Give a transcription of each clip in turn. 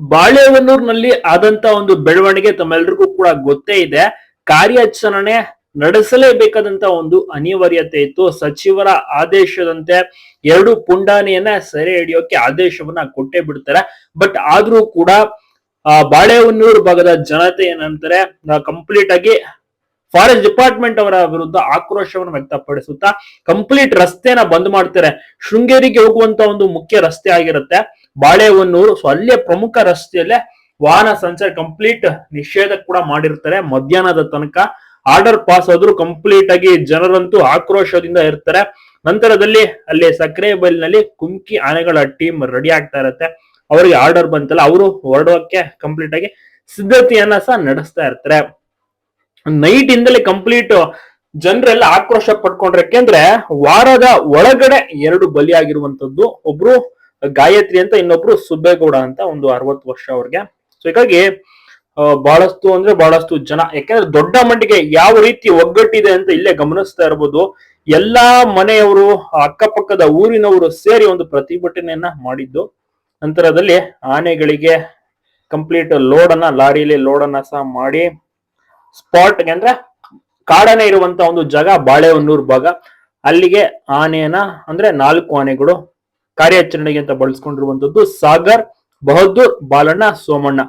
ಬಾಳೆಹೊನ್ನೂರಿನಲ್ಲಿ ಆದಂತ ಒಂದು ಬೆಳವಣಿಗೆ ತಮ್ಮೆಲ್ರಿಗೂ ಕೂಡ ಗೊತ್ತೇ ಇದೆ. ಕಾರ್ಯಾಚರಣೆ ನಡೆಸಲೇಬೇಕಾದಂತ ಒಂದು ಅನಿವಾರ್ಯತೆ ಇತ್ತು. ಸಚಿವರ ಆದೇಶದಂತೆ ಎರಡು ಪುಂಡಾನಿಯನ್ನ ಸೆರೆ ಹಿಡಿಯೋಕೆ ಆದೇಶವನ್ನ ಕೊಟ್ಟೇ ಬಿಡ್ತಾರೆ. ಬಟ್ ಆದ್ರೂ ಕೂಡ, ಆ, ಬಾಳೆಹೊನ್ನೂರು ಭಾಗದ ಜನತೆ ಏನಂತಾರೆ ಕಂಪ್ಲೀಟ್ ಆಗಿ ಫಾರೆಸ್ಟ್ ಡಿಪಾರ್ಟ್ಮೆಂಟ್ ಅವರ ವಿರುದ್ಧ ಆಕ್ರೋಶವನ್ನು ವ್ಯಕ್ತಪಡಿಸುತ್ತಾ, ಕಂಪ್ಲೀಟ್ ರಸ್ತೆನ ಬಂದ್ ಮಾಡ್ತಾರೆ. ಶೃಂಗೇರಿಗೆ ಹೋಗುವಂತ ಒಂದು ಮುಖ್ಯ ರಸ್ತೆ ಆಗಿರುತ್ತೆ. ಬಾಳೆಹೊನ್ನೂರು ಸೊ ಅಲ್ಲೇ ಪ್ರಮುಖ ರಸ್ತೆಯಲ್ಲೇ ವಾಹನ ಸಂಚಾರ ಕಂಪ್ಲೀಟ್ ನಿಷೇಧ ಕೂಡ ಮಾಡಿರ್ತಾರೆ. ಮಧ್ಯಾಹ್ನದ ತನಕ ಆರ್ಡರ್ ಪಾಸ್ ಆದ್ರೂ ಕಂಪ್ಲೀಟ್ ಆಗಿ ಜನರಂತೂ ಆಕ್ರೋಶದಿಂದ ಇರ್ತಾರೆ. ನಂತರದಲ್ಲಿ ಅಲ್ಲಿ ಸಕ್ಕರೆ ಬೈಲ್ನಲ್ಲಿ ಕುಂಕಿ ಆನೆಗಳ ಟೀಮ್ ರೆಡಿ ಆಗ್ತಾ ಇರತ್ತೆ. ಅವರಿಗೆ ಆರ್ಡರ್ ಬಂತಲ್ಲ, ಅವರು ಹೊರಡೋಕೆ ಕಂಪ್ಲೀಟ್ ಆಗಿ ಸಿದ್ಧತೆಯನ್ನ ಸಹ ನಡೆಸ್ತಾ ಇರ್ತಾರೆ. ನೈಟ್ ಇಂದಲೇ ಕಂಪ್ಲೀಟ್ ಜನರೆಲ್ಲ ಆಕ್ರೋಶ ಪಡ್ಕೊಂಡ್ರೆ, ಯಾಕೆಂದ್ರೆ ವಾರದ ಒಳಗಡೆ ಎರಡು ಬಲಿಯಾಗಿರುವಂತದ್ದು. ಒಬ್ರು ಗಾಯತ್ರಿ ಅಂತ ಇನ್ನೊಬ್ರು ಸುಬ್ಬೇಗೌಡ ಅಂತ ಒಂದು ಅರವತ್ತು ವರ್ಷ ಅವ್ರಿಗೆ. ಸೊ ಹೀಗಾಗಿ ಬಹಳಷ್ಟು ಅಂದ್ರೆ ಬಹಳಷ್ಟು ಜನ, ಯಾಕಂದ್ರೆ ದೊಡ್ಡ ಮಟ್ಟಿಗೆ ಯಾವ ರೀತಿ ಒಗ್ಗಟ್ಟಿದೆ ಅಂತ ಇಲ್ಲೇ ಗಮನಿಸ್ತಾ ಇರ್ಬೋದು. ಎಲ್ಲಾ ಮನೆಯವರು, ಅಕ್ಕಪಕ್ಕದ ಊರಿನವರು ಸೇರಿ ಒಂದು ಪ್ರತಿಭಟನೆಯನ್ನ ಮಾಡಿದ್ದು. ನಂತರದಲ್ಲಿ ಆನೆಗಳಿಗೆ ಕಂಪ್ಲೀಟ್ ಲೋಡ್ ಅನ್ನ ಲಾರಿಯಲ್ಲಿ ಲೋಡ್ ಅನ್ನ ಸಹ ಮಾಡಿ ಸ್ಪಾಟ್ ಅಂದ್ರೆ ಕಾಡನೆ ಇರುವಂತ ಒಂದು ಜಾಗ, ಬಾಳೆಹೊನ್ನೂರು ಭಾಗ. ಅಲ್ಲಿಗೆ ಆನೆಯನ್ನ ಅಂದ್ರೆ ನಾಲ್ಕು ಆನೆಗಳು ಕಾರ್ಯಾಚರಣೆಗೆ ಅಂತ ಬಳಸ್ಕೊಂಡಿರುವಂತದ್ದು ಸಾಗರ್, ಬಹದ್ದೂರ್, ಬಾಲಣ್ಣ, ಸೋಮಣ್ಣ.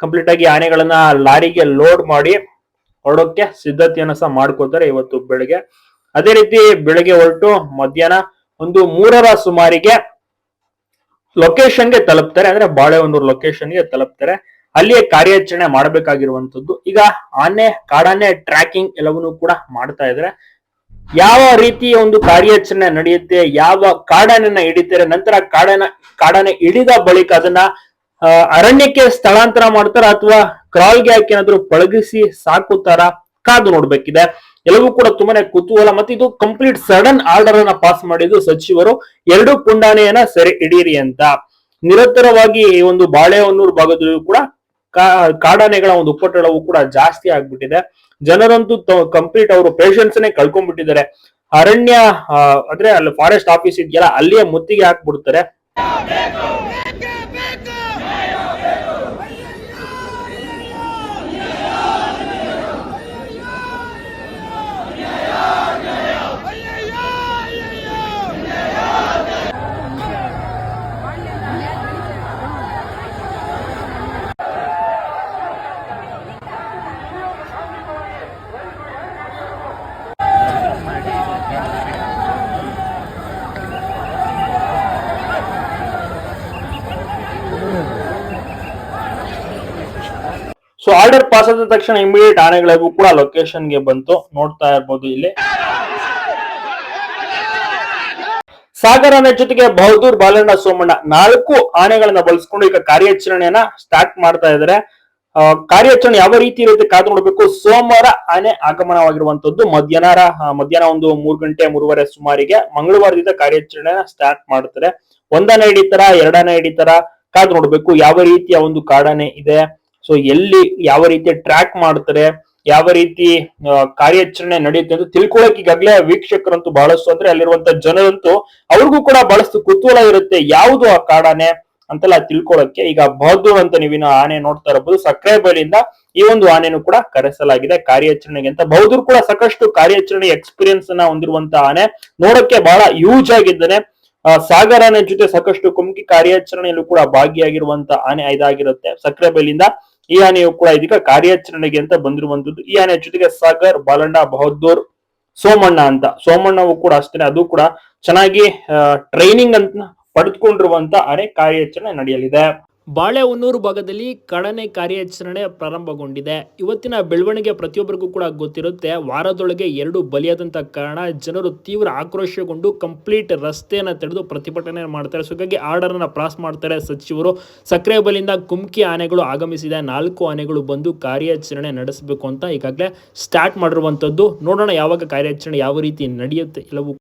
ಕಂಪ್ಲೀಟ್ ಆಗಿ ಆನೆಗಳನ್ನ ಲಾರಿಗೆ ಲೋಡ್ ಮಾಡಿ ಹೊರಡೋಕೆ ಸಿದ್ಧತೆಯನ್ನ ಸಹ ಮಾಡ್ಕೋತಾರೆ ಇವತ್ತು ಬೆಳಗ್ಗೆ. ಅದೇ ರೀತಿ ಬೆಳಗ್ಗೆ ಹೊರಟು ಮಧ್ಯಾಹ್ನ ಒಂದು ಮೂರರ ಸುಮಾರಿಗೆ ಲೊಕೇಶನ್ಗೆ ತಲುಪ್ತಾರೆ. ಅಂದ್ರೆ ಬಾಳೆಹೊನ್ನೂರು ಲೊಕೇಶನ್ಗೆ ತಲುಪ್ತಾರೆ. ಅಲ್ಲಿಯೇ ಕಾರ್ಯಾಚರಣೆ ಮಾಡಬೇಕಾಗಿರುವಂತದ್ದು ಈಗ ಆನೆ, ಕಾಡಾನೆ ಟ್ರ್ಯಾಕಿಂಗ್ ಎಲ್ಲವನ್ನೂ ಕೂಡ ಮಾಡ್ತಾ ಇದ್ದಾರೆ. ಯಾವ ರೀತಿಯ ಒಂದು ಕಾರ್ಯಾಚರಣೆ ನಡೆಯುತ್ತೆ, ಯಾವ ಕಾಡನನ್ನ ಹಿಡಿತಾರೆ, ನಂತರ ಕಾಡನ, ಕಾಡಾನೆ ಹಿಡಿದ ಬಳಿಕ ಅದನ್ನ ಅರಣ್ಯಕ್ಕೆ ಸ್ಥಳಾಂತರ ಮಾಡ್ತಾರ ಅಥವಾ ಕ್ರಾಲ್ಗೆ ಹಾಕಿ ಏನಾದ್ರು ಪಳಗಿಸಿ ಸಾಕುತ್ತಾರ ಕಾದು ನೋಡ್ಬೇಕಿದೆ. ಎಲ್ಲವೂ ಕೂಡ ತುಂಬಾನೇ ಕುತೂಹಲ ಮತ್ತೆ ಇದು ಕಂಪ್ಲೀಟ್ ಸಡನ್ ಆರ್ಡರ್ ಅನ್ನ ಪಾಸ್ ಮಾಡಿದ್ದು ಸಚಿವರು. ಎರಡು ಪುಂಡಾನೆಯನ್ನ ಸೆರೆ ಹಿಡೀರಿ ಅಂತ. ನಿರಂತರವಾಗಿ ಈ ಒಂದು ಬಾಳೆಹೊನ್ನೂರು ಭಾಗದಲ್ಲೂ ಕೂಡ ಕಾಡಾನೆಗಳ ಒಂದು ಉಪಟಳವು ಕೂಡ ಜಾಸ್ತಿ ಆಗ್ಬಿಟ್ಟಿದೆ. ಜನರಂತೂ ಕಂಪ್ಲೀಟ್ ಅವರು ಪೇಷನ್ಸ್ ನೇ ಕಳ್ಕೊಂಡ್ಬಿಟ್ಟಿದ್ದಾರೆ. ಅರಣ್ಯ ಅಂದ್ರೆ ಅಲ್ಲಿ ಫಾರೆಸ್ಟ್ ಆಫೀಸ್ ಇದೆಯಲ್ಲ ಅಲ್ಲಿಯೇ ಮುತ್ತಿಗೆ ಹಾಕ್ಬಿಡ್ತಾರೆ. ಸೊ ಆರ್ಡರ್ ಪಾಸ್ ಆದ ತಕ್ಷಣ ಇಮಿಡಿಯೇಟ್ ಆನೆಗಳಿಗೂ ಕೂಡ ಲೊಕೇಶನ್ಗೆ ಬಂತು. ನೋಡ್ತಾ ಇರ್ಬೋದು ಇಲ್ಲಿ. ಸಾಗರ ಆನೆ ಜೊತೆಗೆ ಬಹದ್ದೂರ್ ಬಾಲಣ್ಣ ಸೋಮಣ್ಣ ನಾಲ್ಕು ಆನೆಗಳನ್ನ ಬಳಸ್ಕೊಂಡು ಈಗ ಕಾರ್ಯಾಚರಣೆಯನ್ನ ಸ್ಟಾರ್ಟ್ ಮಾಡ್ತಾ ಇದ್ದಾರೆ. ಕಾರ್ಯಾಚರಣೆ ಯಾವ ರೀತಿ ಇರುತ್ತೆ ಕಾದು ನೋಡ್ಬೇಕು. ಸೋಮವಾರ ಆನೆ ಆಗಮನವಾಗಿರುವಂತದ್ದು ಮಧ್ಯಾಹ್ನ ಮಧ್ಯಾಹ್ನ ಒಂದು ಮೂರ್ ಗಂಟೆ ಮೂರುವರೆ ಸುಮಾರಿಗೆ ಮಂಗಳವಾರದಿಂದ ಕಾರ್ಯಾಚರಣೆ ಸ್ಟಾರ್ಟ್ ಮಾಡ್ತಾರೆ. ಒಂದನೇ ಹಿಡಿತಾರ, ಎರಡನೇ ಹಿಡಿತಾರ ಕಾದು ನೋಡ್ಬೇಕು. ಯಾವ ರೀತಿಯ ಒಂದು ಕಾಡಾನೆ ಇದೆ? ಸೊ ಎಲ್ಲಿ ಯಾವ ರೀತಿ ಟ್ರ್ಯಾಕ್ ಮಾಡ್ತಾರೆ, ಯಾವ ರೀತಿ ಕಾರ್ಯಾಚರಣೆ ನಡೆಯುತ್ತೆ ಅಂತ ತಿಳ್ಕೊಳಕ್ ಈಗಾಗಲೇ ವೀಕ್ಷಕರಂತೂ ಬಹಳಷ್ಟು, ಅಂದ್ರೆ ಅಲ್ಲಿರುವಂತ ಜನರಂತೂ ಅವ್ರಿಗೂ ಕೂಡ ಬಹಳಷ್ಟು ಕುತೂಹಲ ಇರುತ್ತೆ ಯಾವುದು ಆ ಕಾಡಾನೆ ಅಂತೆಲ್ಲ ತಿಳ್ಕೊಳಕ್ಕೆ. ಈಗ ಬಹದ್ದೂರ್ ಅಂತ ನೀವಿನ ಆನೆ ನೋಡ್ತಾ ಇರಬಹುದು ಸಕ್ಕರೆ ಬೈಲಿಂದ ಈ ಒಂದು ಆನೆನು ಕೂಡ ಕರೆಸಲಾಗಿದೆ ಕಾರ್ಯಾಚರಣೆಗೆ ಅಂತ. ಬಹದ್ದೂರ್ ಕೂಡ ಸಾಕಷ್ಟು ಕಾರ್ಯಾಚರಣೆ ಎಕ್ಸ್ಪೀರಿಯನ್ಸ್ ಅನ್ನ ಹೊಂದಿರುವಂತ ಆನೆ. ನೋಡಕ್ಕೆ ಬಹಳ ಯೂಜ್ ಆಗಿದ್ದಾನೆ. ಸಾಗರನ ಜೊತೆ ಸಾಕಷ್ಟು ಕುಮ್ಕಿ ಕಾರ್ಯಾಚರಣೆಯಲ್ಲೂ ಕೂಡ ಭಾಗಿಯಾಗಿರುವಂತ ಆನೆ ಇದಾಗಿರುತ್ತೆ ಸಕ್ಕರೆ ಬೈಲಿಂದ ಈ ಆನೆಯು ಕೂಡ ಇದೀಗ ಕಾರ್ಯಾಚರಣೆಗೆ ಅಂತ ಬಂದಿರುವಂತದ್ದು ಈ ಆನೆಯ ಜೊತೆಗೆ ಸಾಗರ್, ಬಾಲಣ್ಣ, ಬಹದ್ದೂರ್, ಸೋಮಣ್ಣ ಅಂತ. ಸೋಮಣ್ಣವು ಕೂಡ ಅಷ್ಟೇ ಅದು ಕೂಡ ಚೆನ್ನಾಗಿ ಟ್ರೈನಿಂಗ್ ಅಂತ ಪಡೆದುಕೊಂಡಿರುವಂತ ಆನೆ ಕಾರ್ಯಾಚರಣೆ ನಡೆಯಲಿದೆ. ಬಾಳೆಹೊನ್ನೂರು ಭಾಗದಲ್ಲಿ ಕಡನೆ ಕಾರ್ಯಾಚರಣೆ ಪ್ರಾರಂಭಗೊಂಡಿದೆ. ಇವತ್ತಿನ ಬೆಳವಣಿಗೆ ಪ್ರತಿಯೊಬ್ಬರಿಗೂ ಕೂಡ ಗೊತ್ತಿರುತ್ತೆ. ವಾರದೊಳಗೆ ಎರಡು ಬಲಿಯಾದಂಥ ಕಾರಣ. ಜನರು ತೀವ್ರ ಆಕ್ರೋಶಗೊಂಡು ಕಂಪ್ಲೀಟ್ ರಸ್ತೆಯನ್ನು ತಡೆದು ಪ್ರತಿಭಟನೆ ಮಾಡ್ತಾರೆ. ಸೊ ಹೀಗಾಗಿ ಆರ್ಡರ್ ಅನ್ನ ಪಾಸ್ ಮಾಡ್ತಾರೆ ಸಚಿವರು. ಸಕ್ಕರೆ ಬಲಿಯಿಂದ ಕುಮ್ಕಿ ಆನೆಗಳು ಆಗಮಿಸಿದೆ. ನಾಲ್ಕು ಆನೆಗಳು ಬಂದು ಕಾರ್ಯಾಚರಣೆ ನಡೆಸಬೇಕು ಅಂತ ಈಗಾಗಲೇ ಸ್ಟಾರ್ಟ್ ಮಾಡಿರುವಂತದ್ದು ನೋಡೋಣ ಯಾವಾಗ ಕಾರ್ಯಾಚರಣೆ ಯಾವ ರೀತಿ ನಡೆಯುತ್ತೆ. ಎಲ್ಲವೂ